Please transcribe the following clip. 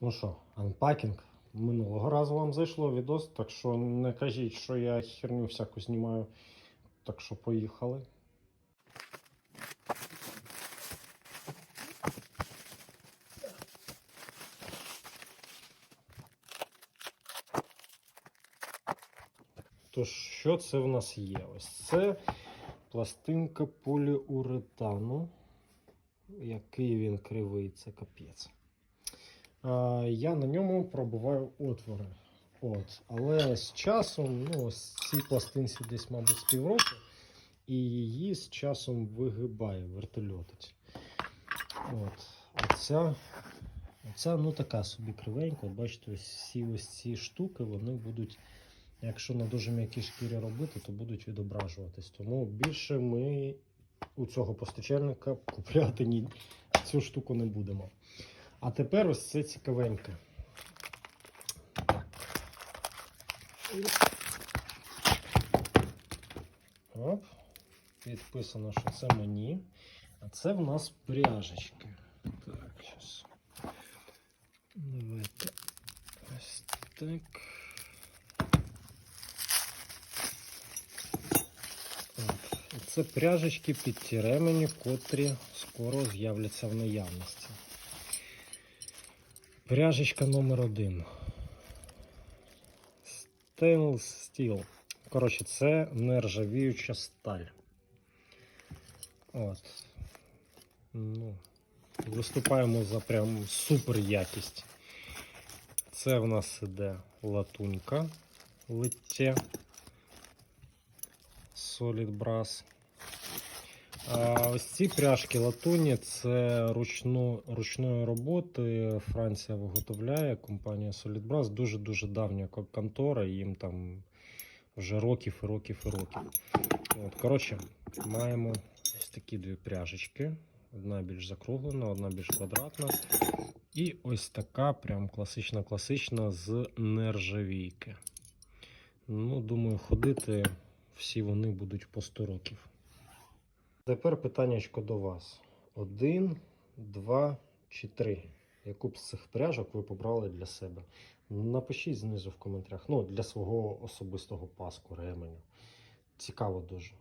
Ну що, анпакінг. Минулого разу вам зайшло відос, так що не кажіть, що я херню всяку знімаю. Так що поїхали. Тож, що це в нас є? Ось це пластинка поліуретану. Який він кривий, це капець. Я на ньому пробуваю отвори. От. Але з часом, ну, цій пластинці десь, мабуть, з півроку, і її з часом вигибає, вертольотить. От. А ця, оця, ну така собі кривенька. Бачите, всі ось ці штуки вони будуть, якщо на дуже м'якій шкірі робити, то будуть відображуватись. Тому більше ми у цього постачальника купляти ні, цю штуку не будемо. А тепер ось це цікавеньке. Оп. Підписано, що це мені. А це в нас пряжечки. Так, зараз. Давайте ось так. От. Це пряжечки під ті ремені, котрі скоро з'являться в наявності. Пряжечка номер один. Stainless Steel. Коротше, це нержавіюча сталь. От. Ну, виступаємо за прям супер якість. Це в нас іде латунька литтє. Solid Brass. Ось ці пряжки латуні це ручну, ручної роботи. Франція виготовляє компанія Solid Brass. Дуже-дуже давня контора, їм там вже років і років і років. От, коротше, маємо ось такі дві пряжечки. Одна більш закруглена, одна більш квадратна. І ось така прям класична-класична з нержавійки. Ну, думаю, ходити всі вони будуть по 100 років. Тепер питаннячко до вас. Один, два чи три. Яку б з цих пряжок ви побрали для себе? Напишіть знизу в коментарях. Ну, для свого особистого паску, ременю. Цікаво дуже.